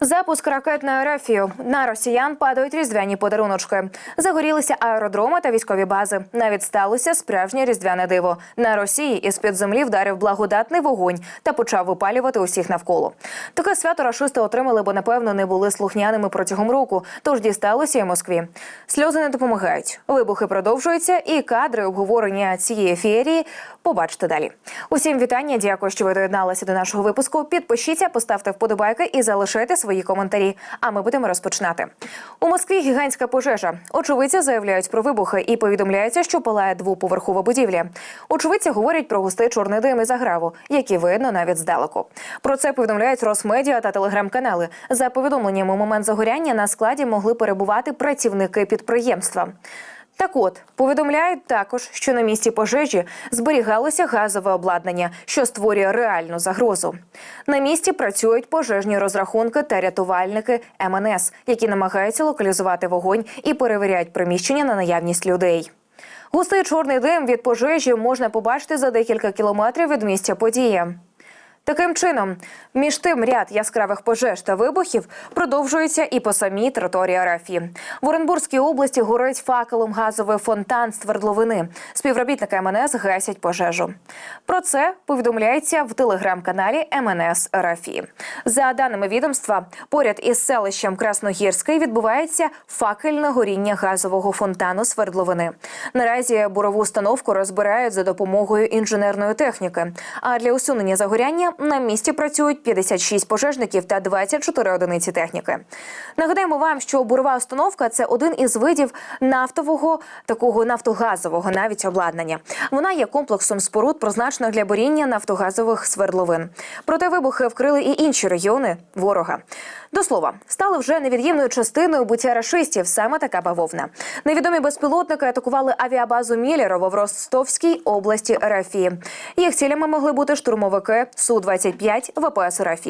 Запуск ракет на Ерефію. На росіян падають різдвяні подаруночки. Загорілися аеродроми та військові бази. Навіть сталося справжнє різдвяне диво. На Росії із під землі вдарив благодатний вогонь та почав випалювати усіх навколо. Таке свято рашисти отримали, бо напевно не були слухняними протягом року. Тож дісталося і Москві. Сльози не допомагають. Вибухи продовжуються, і кадри обговорення цієї феєрії побачите далі. Усім вітання. Дякую, що ви доєдналися до нашого випуску. Підпишіться, поставте вподобайки і залишайте свої коментарі. А ми будемо розпочинати. У Москві гігантська пожежа. Очевидці заявляють про вибухи і повідомляється, що палає двоповерхова будівля. Очевидці говорять про густий чорний дим і заграву, які видно навіть здалеку. Про це повідомляють Росмедіа та телеграм-канали. За повідомленням у момент загоряння на складі могли перебувати працівники підприємства. Так от повідомляють також, що на місці пожежі зберігалося газове обладнання, що створює реальну загрозу. На місці працюють пожежні розрахунки та рятувальники МНС, які намагаються локалізувати вогонь і перевіряють приміщення на наявність людей. Густий чорний дим від пожежі можна побачити за декілька кілометрів від місця події. Таким чином, між тим ряд яскравих пожеж та вибухів продовжується і по самій території Арафії. В Оренбурзькій області горить факелом газовий фонтан свердловини. Співробітники МНС гасять пожежу. Про це повідомляється в телеграм-каналі МНС Арафії. За даними відомства, поряд із селищем Красногірський відбувається факельне горіння газового фонтану свердловини. Наразі бурову установку розбирають за допомогою інженерної техніки. А для усунення загоряння на місці працюють 56 пожежників та 24 одиниці техніки. Нагадаємо вам, що бурова установка це один із видів нафтового такого нафтогазового навіть обладнання. Вона є комплексом споруд, призначених для боріння нафтогазових свердловин. Проте вибухи вкрили і інші регіони ворога. До слова, стали вже невід'ємною частиною буття рашистів саме така бавовна. Невідомі безпілотники атакували авіабазу Мілєрово в Ростовській області РФ. Їх цілями могли бути штурмовики Су-25 ВПС РФ.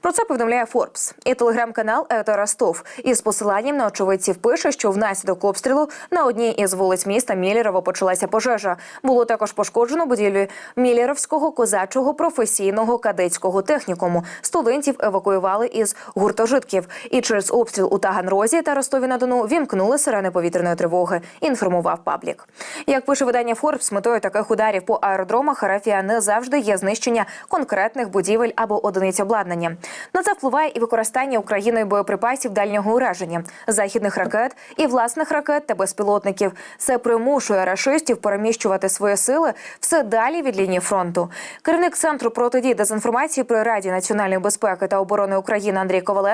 Про це повідомляє Форбс. І телеграм-канал «Ето Ростов із посиланням на очевидців пише, що внаслідок обстрілу на одній із вулиць міста Мілєрово почалася пожежа. Було також пошкоджено будівлю Мілєровського козачого професійного кадетського технікуму. Студентів евакуювали із гуртожитків. І через обстріл у Таганрозі та Ростові на Дону вімкнули сирени повітряної тривоги. Інформував паблік. Як пише видання Форбс, метою таких ударів по аеродромах Арафія не завжди є знищення конкретних будівель або одиниць обладнання. На це впливає і використання Україною боєприпасів дальнього ураження, західних ракет і власних ракет та безпілотників. Це примушує рашистів переміщувати свої сили все далі від лінії фронту. Керівник центру протидії дезінформації при Раді національної безпеки та оборони України Андрій Коваленко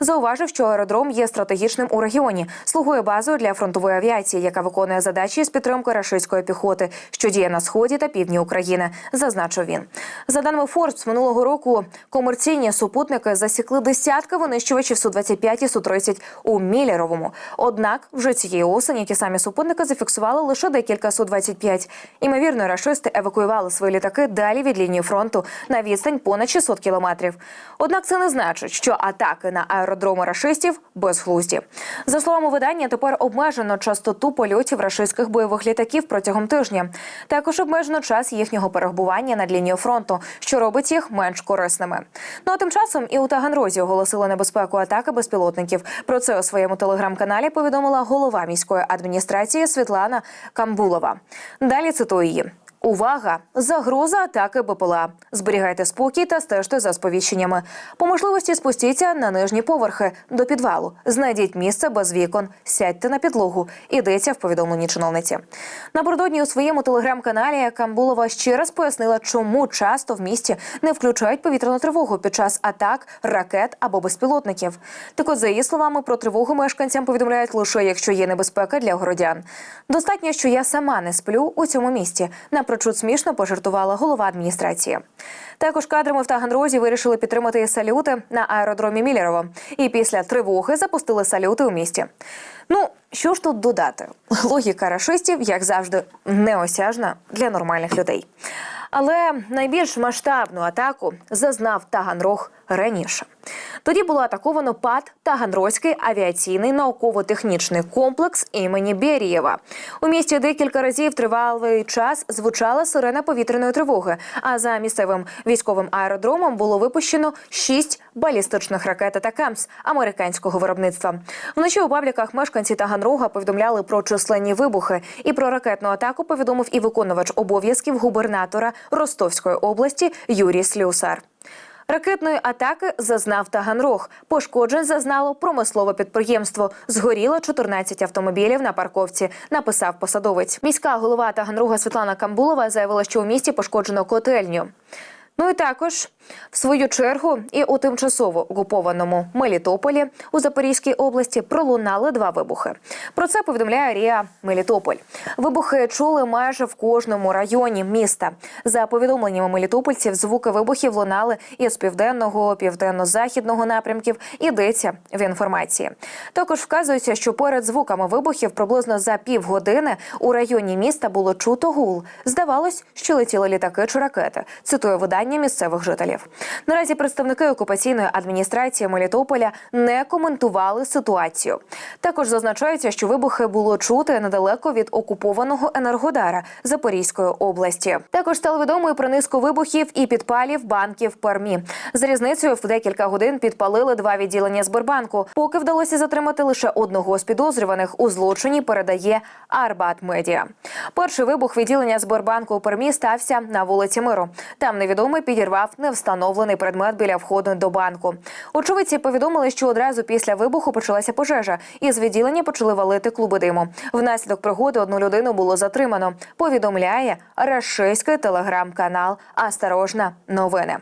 зауважив, що аеродром є стратегічним у регіоні, слугує базою для фронтової авіації, яка виконує задачі з підтримки рашистської піхоти, що діє на сході та півдні України. Зазначив він. За даними Форбс, минулого року комерційні супутники засікли десятки винищувачів су 25 і су 30 у Мілєровому. Однак вже цієї осені ті самі супутники зафіксували лише декілька су 25 Імовірно, рашисти евакуювали свої літаки далі від лінії фронту на відстань понад 600 кілометрів. Однак це не значить, що атаки на аеродроми рашистів безглузді. За словами видання, тепер обмежено частоту польотів рашистських бойових літаків протягом тижня. Також обмежено час їхнього перебування над лінією фронту, що робить їх менш корисними. Ну а тим часом і у Таганрозі оголосили небезпеку атаки безпілотників. Про це у своєму телеграм-каналі повідомила голова міської адміністрації Світлана Камбулова. Далі цитую її. Увага! Загроза атаки БПЛА. Зберігайте спокій та стежте за сповіщеннями. По можливості спустіться на нижні поверхи до підвалу. Знайдіть місце без вікон, сядьте на підлогу. Ідеться в повідомленні чиновниці. Напередодні у своєму телеграм-каналі Камбулова ще раз пояснила, чому часто в місті не включають повітряну тривогу під час атак, ракет або безпілотників. Так от, за її словами, про тривогу мешканцям повідомляють лише якщо є небезпека для городян. Достатньо, що я сама не сплю у цьому місті. Напрочуд смішно пожартувала голова адміністрації. Також кадрами в Таганрозі вирішили підтримати салюти на аеродромі Мілєрово. І після тривоги запустили салюти у місті. Ну, що ж тут додати? Логіка рашистів, як завжди, неосяжна для нормальних людей. Але найбільш масштабну атаку зазнав Таганрог раніше. Тоді було атаковано ПАД Таганрозький авіаційний науково-технічний комплекс імені Берієва. У місті декілька разів тривалий час звучала сирена повітряної тривоги. А за місцевим військовим аеродромом було випущено шість балістичних ракет «Атакамс» американського виробництва. Вночі у пабліках мешканці Таганрога повідомляли про численні вибухи і про ракетну атаку повідомив і виконувач обов'язків губернатора Ростовської області Юрій Слюсар. Ракетної атаки зазнав Таганрог. Пошкоджень зазнало промислове підприємство. Згоріло 14 автомобілів на парковці. Написав посадовець. Міська голова Таганрога Світлана Камбулова заявила, що у місті пошкоджено котельню. Ну і також, в свою чергу, і у тимчасово окупованому Мелітополі у Запорізькій області пролунали два вибухи. Про це повідомляє Ріа Мелітополь. Вибухи чули майже в кожному районі міста. За повідомленнями мелітопольців, звуки вибухів лунали із південного, південно-західного напрямків. Йдеться в інформації. Також вказується, що поряд звуками вибухів приблизно за півгодини у районі міста було чуто гул. Здавалось, що летіли літаки чи ракети. Цитує видання місцевих жителів. Наразі представники окупаційної адміністрації Мелітополя не коментували ситуацію. Також зазначається, що вибухи було чути недалеко від окупованого енергодара Запорізької області. Також стало відомо про низку вибухів і підпалів банків Пермі. З різницею в декілька годин підпалили два відділення Сбербанку. Поки вдалося затримати лише одного з підозрюваних у злочині. Передає Арбат Медіа. Перший вибух відділення Сбербанку у Пермі стався на вулиці Миру. Там невідомий підірвав невстановлений предмет біля входу до банку. Очевидці повідомили, що одразу після вибуху почалася пожежа, і з відділення почали валити клуби диму. Внаслідок пригоди одну людину було затримано. Повідомляє рашистський телеграм-канал Осторожна новини.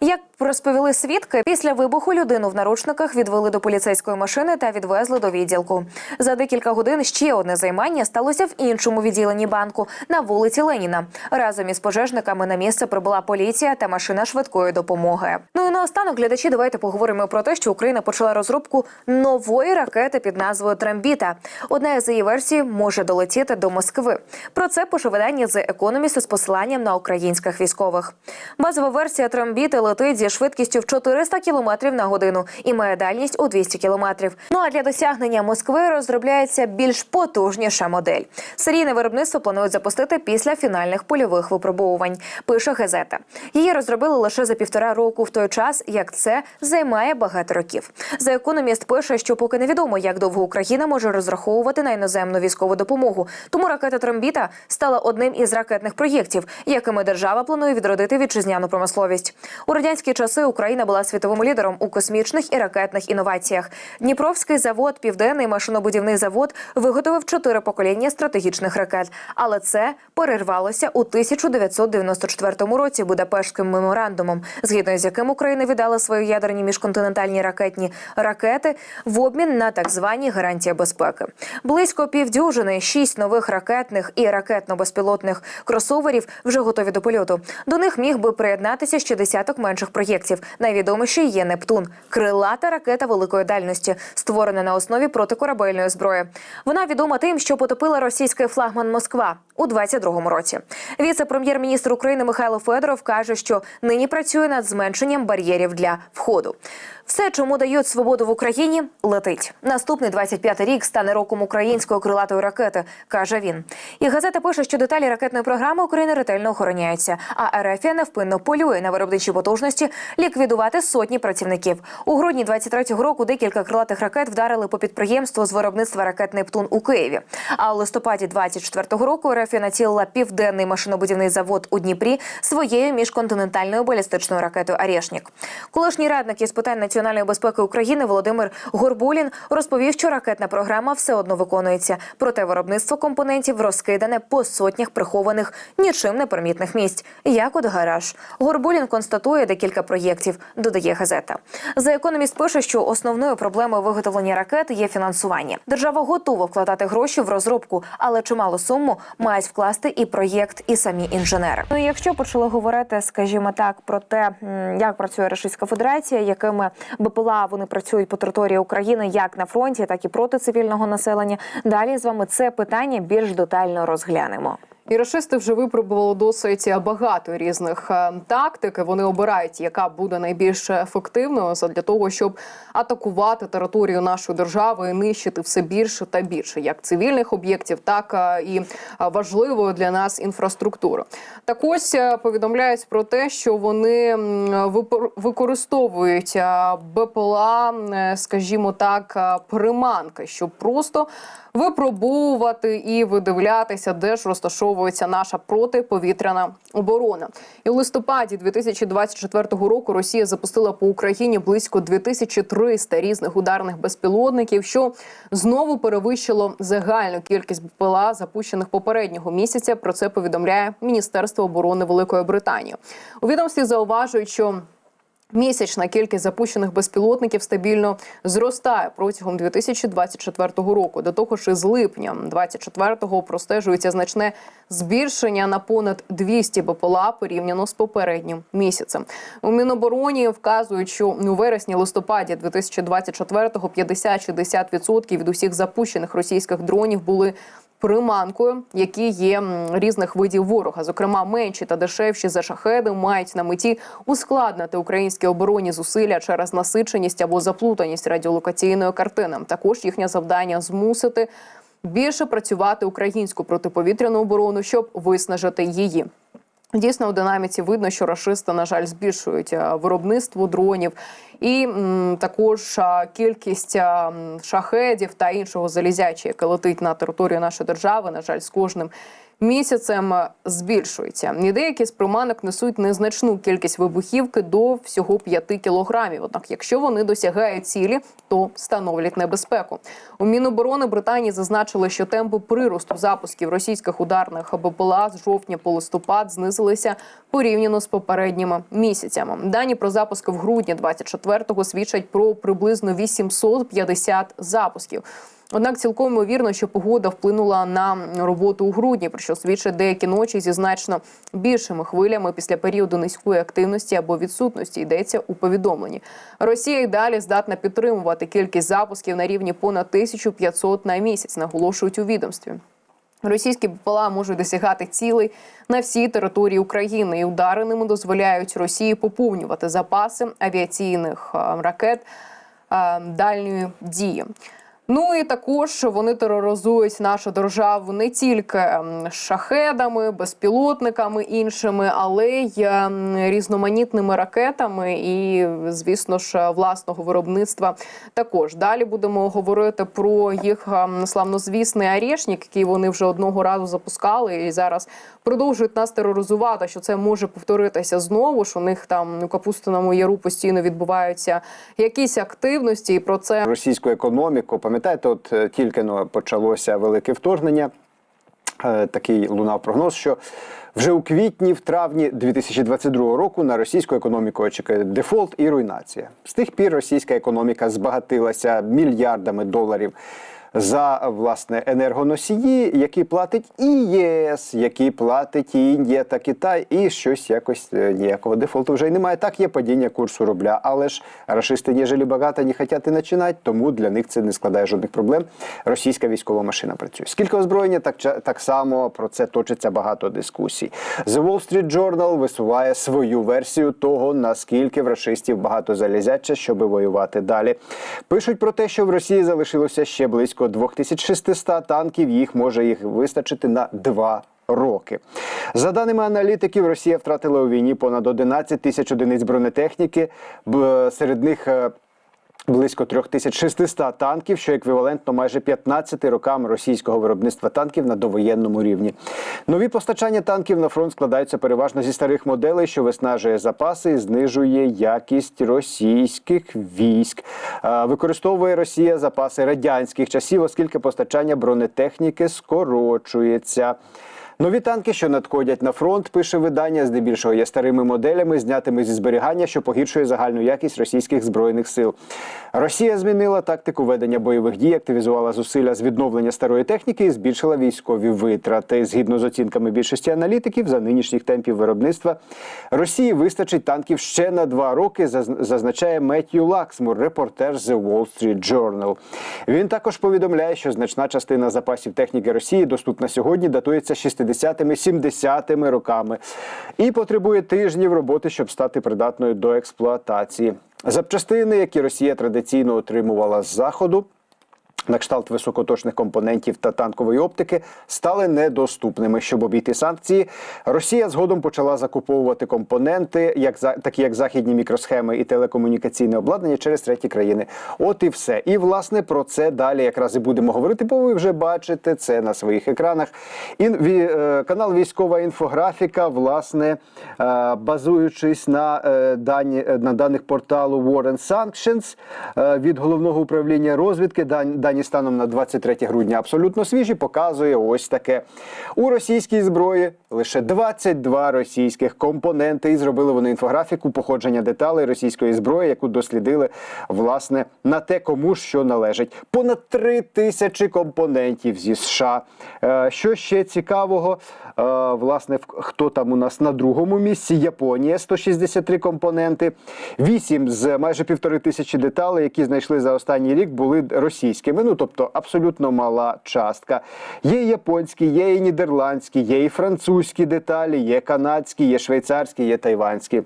Як розповіли свідки, після вибуху людину в наручниках відвели до поліцейської машини та відвезли до відділку. За декілька годин ще одне займання сталося в іншому відділенні банку на вулиці Леніна. Разом із пожежниками на місце прибула поліція та машина швидкої допомоги. Наостанок, глядачі, давайте поговоримо про те, що Україна почала розробку нової ракети під назвою Трамбіта. Одна із її версій може долетіти до Москви. Про це пише видання The Economist з посиланням на українських військових. Базова версія Трамбіти летить зі швидкістю в 400 км на годину і має дальність у 200 км. Ну а для досягнення Москви розробляється більш потужніша модель. Серійне виробництво планують запустити після фінальних польових випробовувань. Пише газета. Її розробили лише за півтора року в той час, як це займає багато років. За економіст пише, що поки невідомо, як довго Україна може розраховувати на іноземну військову допомогу. Тому ракета Трамбіта стала одним із ракетних проєктів, якими держава планує відродити вітчизняну промисловість. У радянські часи Україна була світовим лідером у космічних і ракетних інноваціях. Дніпровський завод, південний машинобудівний завод виготовив чотири покоління стратегічних ракет, але це перервалося у 1994 році Будапештським меморандумом, згідно з яким Україна віддала свої ядерні міжконтинентальні ракетні ракети в обмін на так звані гарантії безпеки. Близько півдюжини шість нових ракетних і ракетно-безпілотних кросоверів вже готові до польоту. До них міг би приєднатися ще десяток менших проєктів. Найвідоміший є Нептун, крилата ракета великої дальності, створена на основі протикорабельної зброї. Вона відома тим, що потопила російський флагман Москва у 22-му році. Віце-прем'єр-міністр України Михайло Федоров каже, що нині працює над зменшенням бар'єрів для входу. Все, чому дають свободу в Україні, летить. Наступний 25-й рік стане роком української крилатої ракети, каже він. І газета пише, що деталі ракетної програми України ретельно охороняються. А РФ невпинно полює на виробничі потужності ліквідувати сотні працівників. У грудні 23-го року декілька крилатих ракет вдарили по підприємству з виробництва ракет Нептун у Києві. А у листопаді 24-го року РФ націлила південний машинобудівний завод у Дніпрі своєю міжконтинентальною балістичною ракетою Арєшнік. Колишній радник із питань національної безпеки України Володимир Горбулін розповів, що ракетна програма все одно виконується. Проте виробництво компонентів розкидане по сотнях прихованих нічим не примітних місць, як от гараж. Горбулін констатує декілька проєктів. Додає газета. За економіст пише, що основною проблемою виготовлення ракет є фінансування. Держава готова вкладати гроші в розробку, але чимало суму мають вкласти і проєкт, і самі інженери. Ну якщо почали говорити, скажімо так, про те, як працює Російська Федерація, якими БПЛА вони працюють по території України, як на фронті, так і проти цивільного населення. Далі з вами це питання більш детально розглянемо. І рашисти вже випробували досить багато різних е, тактик. Вони обирають, яка буде найбільш ефективною для того, щоб атакувати територію нашої держави і нищити все більше та більше, як цивільних об'єктів, так е, і важливою для нас інфраструктуру. Так ось е, повідомляють про те, що вони використовують БПЛА, скажімо так, приманки, щоб просто випробовувати і видивлятися, де ж розташовується наша протиповітряна оборона. І в листопаді 2024 року Росія запустила по Україні близько 2300 різних ударних безпілотників, що знову перевищило загальну кількість БПЛА, запущених попереднього місяця. Про це повідомляє Міністерство оборони Великої Британії. У відомстві зауважують, що Місячна кількість запущених безпілотників стабільно зростає протягом 2024 року. До того ж, із липня 2024-го простежується значне збільшення на понад 200 БПЛА порівняно з попереднім місяцем. У Мінобороні вказують, що у вересні листопаді 2024-го 50-60% від усіх запущених російських дронів були приманкою, які є різних видів ворога, зокрема менші та дешевші за шахеди, мають на меті ускладнити українські оборонні зусилля через насиченість або заплутаність радіолокаційної картини. Також їхнє завдання змусити більше працювати українську протиповітряну оборону, щоб виснажити її. Дійсно, у динаміці видно, що рашисти, на жаль, збільшують е, виробництво дронів, і м, також кількість шахедів та іншого залізячі, яке летить на територію нашої держави, на жаль, з кожним місяцем е, збільшується. І деякі з приманок несуть незначну кількість вибухівки до всього 5 кілограмів. Однак, якщо вони досягають цілі, то становлять небезпеку. У Міноборони Британії зазначили, що темпи приросту запусків російських ударних БПЛА з жовтня по листопад знизилися порівняно з попередніми місяцями. Дані про запуски в грудні 24-го свідчать про приблизно 850 запусків. Однак цілком ймовірно, що погода вплинула на роботу у грудні, про що свідчать деякі ночі зі значно більшими хвилями після періоду низької активності або відсутності. Йдеться у повідомленні. Росія й далі здатна підтримувати кількість запусків на рівні понад 1500 на місяць, наголошують у відомстві. Російські БПЛА можуть досягати цілей на всій території України, і удари ними дозволяють Росії поповнювати запаси авіаційних ракет дальньої дії. Ну і також вони тероризують нашу державу не тільки ем, шахедами, безпілотниками іншими, але й ем, різноманітними ракетами і, звісно ж, власного виробництва. Також далі будемо говорити про їх ем, славнозвісний Арєшнік, який вони вже одного разу запускали, і зараз продовжують нас тероризувати, що це може повторитися знову. ж у них там у Капустиному яру постійно відбуваються якісь активності, і про це російську економіку. Пам'ятаєте, от е, тільки но почалося велике вторгнення. е, Такий лунав прогноз, що вже у квітні, в травні 2022 року на російську економіку очікує дефолт і руйнація. З тих пір російська економіка збагатилася мільярдами доларів за власне енергоносії, які платить і ЄС, які платить і Індія та Китай, і щось якось е, ніякого дефолту вже й немає. Так є падіння курсу рубля, але ж рашисти ніжели багато не хочуть і починати, тому для них це не складає жодних проблем. Російська військова машина працює. Скільки озброєння, так так само про це точиться багато дискусій. The Wall Street Journal висуває свою версію того, наскільки в рашистів багато залізяча, щоб воювати далі. Пишуть про те, що в Росії залишилося ще близько 2600 танків. Їх може їх вистачити на два роки. За даними аналітиків, Росія втратила у війні понад 11 тисяч одиниць бронетехніки. Серед них е, близько 3600 танків, що еквівалентно майже 15 рокам російського виробництва танків на довоєнному рівні. Нові постачання танків на фронт складаються переважно зі старих моделей, що виснажує запаси і знижує якість російських військ. Використовує Росія запаси радянських часів, оскільки постачання бронетехніки скорочується. Нові танки, що надходять на фронт, пише видання, здебільшого є старими моделями, знятими зі зберігання, що погіршує загальну якість російських збройних сил. Росія змінила тактику ведення бойових дій, активізувала зусилля з відновлення старої техніки і збільшила військові витрати. Згідно з оцінками більшості аналітиків, за нинішніх темпів виробництва Росії вистачить танків ще на два роки, заз- зазначає Меттью Лаксмур, репортер The Wall Street Journal. Він також повідомляє, що значна частина запасів техніки Росії доступна сьогодні, датується 60 60-ми, 70-ми роками і потребує тижнів роботи, щоб стати придатною до експлуатації. Запчастини, які Росія традиційно отримувала з заходу, на кшталт високоточних компонентів та танкової оптики стали недоступними. Щоб обійти санкції, Росія згодом почала закуповувати компоненти, як такі як західні мікросхеми і телекомунікаційне обладнання через треті країни. От і все. І власне про це далі якраз і будемо говорити, бо ви вже бачите це на своїх екранах. Ін, ві, е, канал Військова інфографіка, власне, е, базуючись на, е, дані, на даних порталу Warren Sanctions від головного управління розвідки, дан- дані станом на 23 грудня абсолютно свіжі, показує ось таке. У російській зброї лише 22 російських компоненти, і зробили вони інфографіку походження деталей російської зброї, яку дослідили власне на те, кому що належить. Понад 3 тисячі компонентів зі США. Е, Що ще цікавого? Е, Власне, хто там у нас на другому місці? Японія 163 компоненти. Вісім з майже півтори тисячі деталей, які знайшли за останній рік, були російськими. Ну тобто абсолютно мала частка. Є японські, є і нідерландські, є і французькі деталі, є канадські, є швейцарські, є тайванські.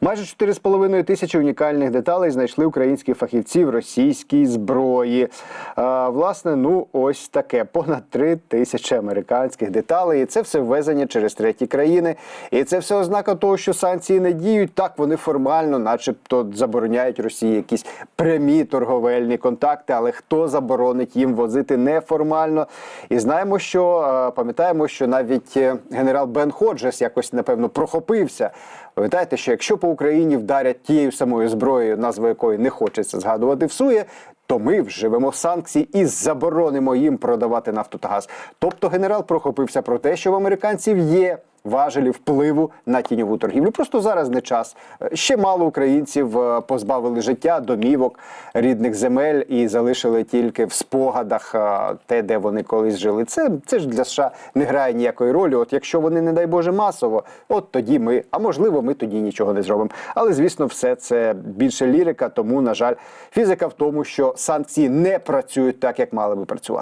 Майже 4,5 тисячі унікальних деталей знайшли українські фахівці в російській зброї. А, власне, ну ось таке. Понад 3 тисячі американських деталей. І це все ввезення через треті країни. І це все ознака того, що санкції не діють. Так вони формально, начебто, забороняють Росії якісь прямі торговельні контакти. Але хто заборонить їм возити неформально? І знаємо, що пам'ятаємо, що навіть е, генерал Бен Ходжес якось напевно прохопився. Пам'ятаєте, що якщо по Україні вдарять тією самою зброєю, назву якої не хочеться згадувати всує, то ми вживемо санкції і заборонимо їм продавати нафту та газ. Тобто генерал прохопився про те, що в американців є важелі впливу на тіньову торгівлю. Просто зараз не час. Е, Ще мало українців е, позбавили життя, домівок, рідних земель і залишили тільки в спогадах е, те, де вони колись жили. Це, це ж для США не грає ніякої ролі. От якщо вони, не дай Боже, масово, от тоді ми, а можливо, ми тоді нічого не зробимо. Але звісно, все це більше лірика. Тому, на жаль, фізика в тому, що санкції не працюють так, як мали би працювати.